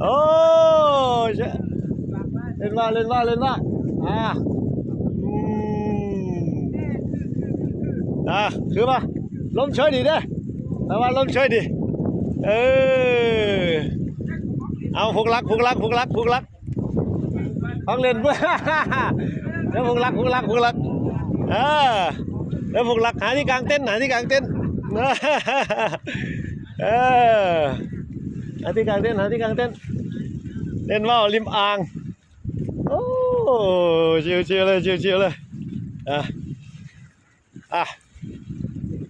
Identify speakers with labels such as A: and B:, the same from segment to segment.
A: โอ้เชเล่นว่าเล่นว่าเล่นว่าอ่าอืมอะคือป่ะลมช่วยดีเด้แต่ว่าลมช่วยดีเออเอาพวกรักพวกรักพวกรักพวกรักฟังเล่นเพื่อเดี๋ยวพวกรักพวกรักพวกรักเออเดี๋ยวพวกรักหาที่กลางเต้นหาที่กลางเต้นเออ หาที่กลางเต้นท์หาที่กลางเต้นท์เล่นว่าวริมอ่างโอ้ชิวชิวๆเลยชิวชิวๆเลยอะอะ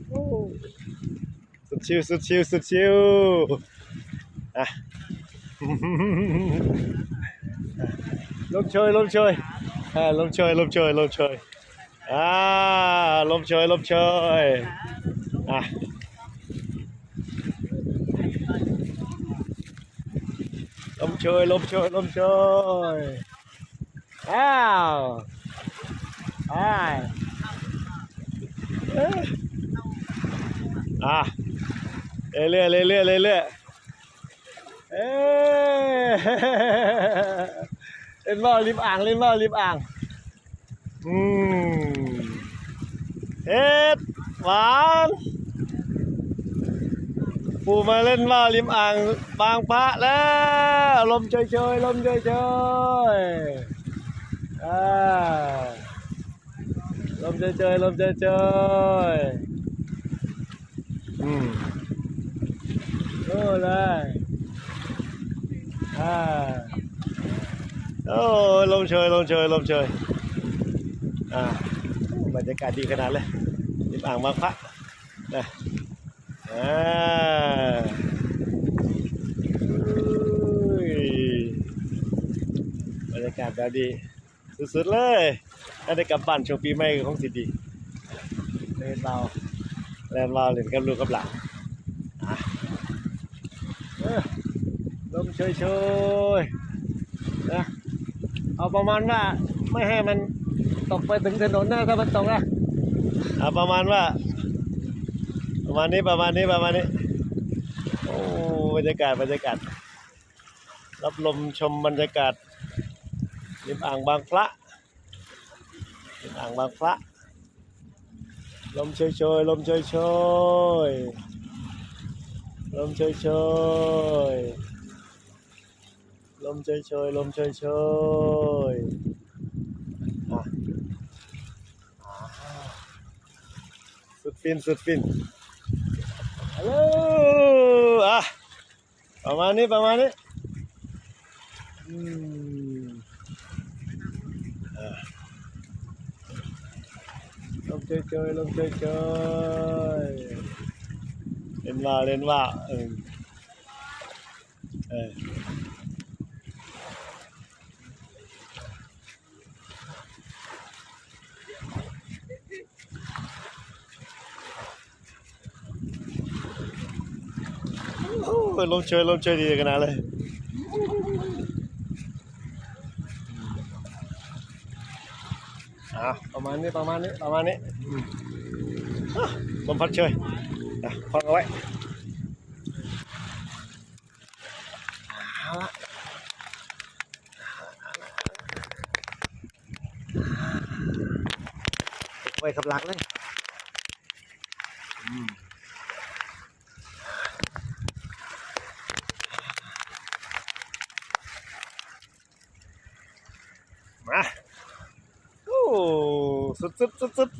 A: โอ้สุดชิวสุดชิวสุดชิวอะลมเชยลมเชยอ่าลมเชยลมเชยลมเชยอ่าลมเชยลมเชยอะ ลมเชยลมเชยลมเชยอ้าวไปเอ้ยอะ ปูมาเล่นว่าริมอ่างบางพระแล้วลมเฉยๆลมเฉยๆอ่าลมเฉยๆลมเฉยๆอืมโอ้เลยอ่าโอ้ลมเชยลมเชยลมเชยอ่าบรรยากาศดีขนาดเลยริมอ่างบางพระนะ บรรยากาศแบบดีสุดๆเลยถ้าได้กลับบ้านช่วงปีใหม่ก็คงสิดีเล่นเราเล่นเราเล่นกับลูกกับหลานอะเอ้อลมเชยเชยๆนะเอาประมาณว่าไม่ให้มันตกไปถึงถนนนะถ้ามันตกนะเอาประมาณว่า ประมาณนี้ประมาณนี้ประมาณนี้ โอ้บรรยากาศบรรยากาศ รับลมชมบรรยากาศริมอ่างบางพระริมอ่างบางพระ ลมเฉยๆลมเฉยๆลมเฉยๆลมเฉยเฉยๆลมเฉยเฉยๆอะอ่าสุดฟินสุดฟินฮัลโหลอะ ประมาณนี้ประมาณนี้อืมอะลมเฉยๆลมเฉยเฉยๆเล่นว่าเล่นว่าเออเออ ลมเชยลมเชยดีขนาดเลยอะประมาณนี้ประมาณนี้ประมาณนี้ลมพัดเชยอะพักเอาไว้ไว้ขับหลังเลยอืม นะโอ้สุดสุดสุดสุด